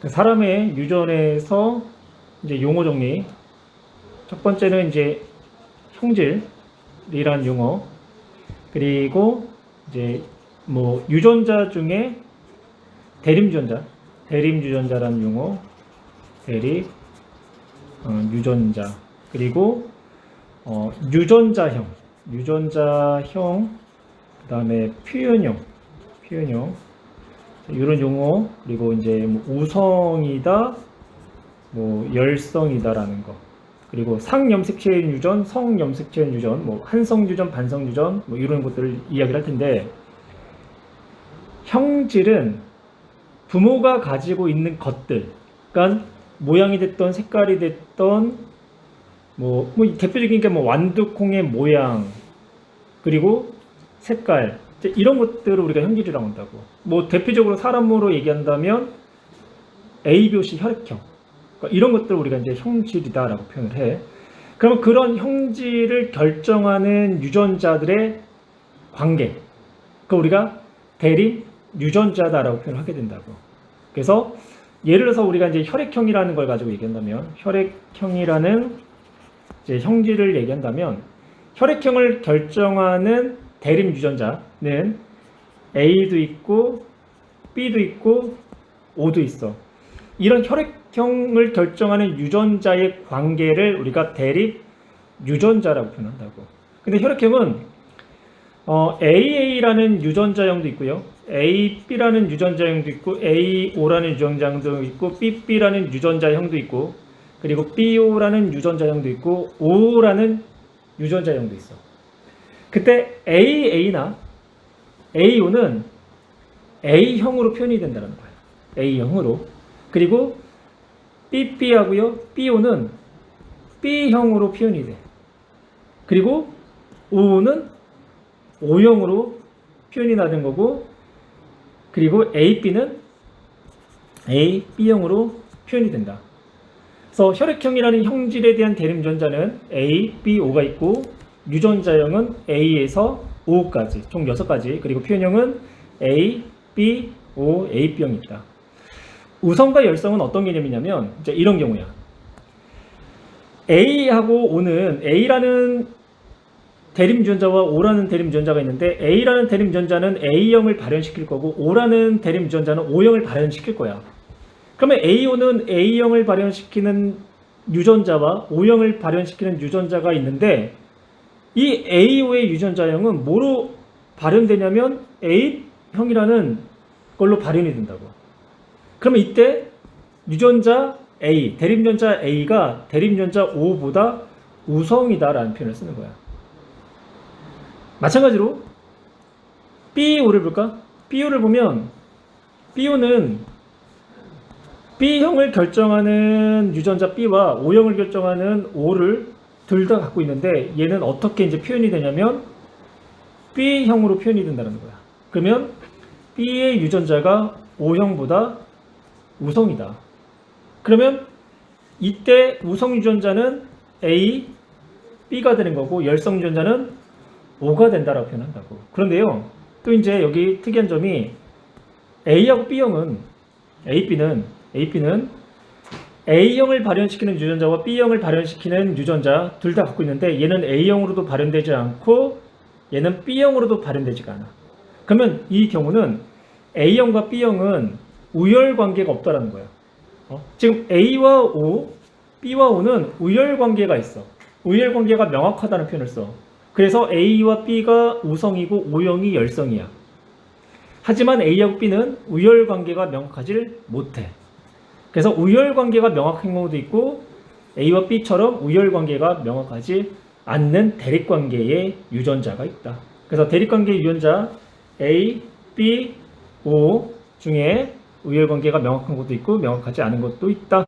그 사람의 유전에서 이제 용어 정리. 첫 번째는 이제 형질이란 용어. 그리고 이제 뭐 유전자 중에 대림 유전자, 대림 유전자라는 용어, 대립 어, 유전자. 그리고 어, 유전자형, 유전자형, 그다음에 표현형, 표현형 이런 용어 그리고 이제 뭐 우성이다, 뭐 열성이다라는 거. 그리고 상염색체인 유전, 성염색체인 유전, 뭐 한성 유전, 반성 유전, 뭐 이런 것들을 이야기를 할 텐데 형질은 부모가 가지고 있는 것들, 그러니까 모양이 됐던 색깔이 됐던 뭐, 뭐 대표적인 게 뭐 완두콩의 모양 그리고 색깔 이런 것들을 우리가 형질이라고 한다고. 뭐 대표적으로 사람으로 얘기한다면 A교시 혈액형 그러니까 이런 것들을 우리가 이제 형질이다라고 표현을 해. 그러면 그런 형질을 결정하는 유전자들의 관계, 그 우리가 대립 유전자다라고 표현을 하게 된다고. 그래서 예를 들어서 우리가 이제 혈액형이라는 걸 가지고 얘기한다면 혈액형이라는 이제 형질을 얘기한다면 혈액형을 결정하는 대립 유전자는 A도 있고 B도 있고 O도 있어. 이런 혈액형을 결정하는 유전자의 관계를 우리가 대립 유전자라고 표현한다고. 근데 혈액형은 어, AA라는 유전자형도 있고요. AB라는 유전자형도 있고 AO라는 유전자형도 있고 BB라는 유전자형도 있고 그리고 BO라는 유전자형도 있고 O라는 유전자형도 있어. 그때 AA나 AO는 A형으로 표현이 된다는 거야. A형으로. 그리고 BB하고요. BO는 B형으로 표현이 돼. 그리고 O는 O형으로 표현이 나는 거고 그리고 AB는 A, B형으로 표현이 된다. 그래서 혈액형이라는 형질에 대한 대립 유전자는 A, B, O가 있고 유전자형은 A에서 O까지 총 6가지 그리고 표현형은 A, B, O, AB형이 있다. 우성과 열성은 어떤 개념이냐면 이제 이런 경우야. A하고 O는 A라는 대립 유전자와 O라는 대립 유전자가 있는데 A라는 대립 유전자는 A형을 발현시킬 거고 O라는 대립 유전자는 O형을 발현시킬 거야. 그러면 AO는 A형을 발현시키는 유전자와 O형을 발현시키는 유전자가 있는데 이 AO의 유전자형은 뭐로 발현되냐면 A형이라는 걸로 발현이 된다고. 그러면 이때 유전자 A, 대립유전자 A가 대립유전자 O보다 우성이다라는 표현을 쓰는 거야. 마찬가지로 BO를 볼까? BO를 보면 BO는 B형을 결정하는 유전자 B와 O형을 결정하는 O를 둘 다 갖고 있는데 얘는 어떻게 이제 표현이 되냐면 B형으로 표현이 된다는 거야. 그러면 B의 유전자가 O형보다 우성이다. 그러면 이때 우성 유전자는 A, B가 되는 거고 열성 유전자는 O가 된다라고 표현한다고. 그런데요. 또 이제 여기 특이한 점이 A하고 B형은 AB는 AP는 A형을 발현시키는 유전자와 B형을 발현시키는 유전자 둘 다 갖고 있는데 얘는 A형으로도 발현되지 않고 얘는 B형으로도 발현되지가 않아. 그러면 이 경우는 A형과 B형은 우열 관계가 없다라는 거야. 어? 지금 A와 O, B와 O는 우열 관계가 있어. 우열 관계가 명확하다는 표현을 써. 그래서 A와 B가 우성이고 O형이 열성이야. 하지만 A하고 B는 우열 관계가 명확하질 못해. 그래서 우열 관계가 명확한 경우도 있고 A와 B처럼 우열 관계가 명확하지 않는 대립 관계의 유전자가 있다. 그래서 대립 관계 유전자 A, B, O 중에 우열 관계가 명확한 것도 있고 명확하지 않은 것도 있다.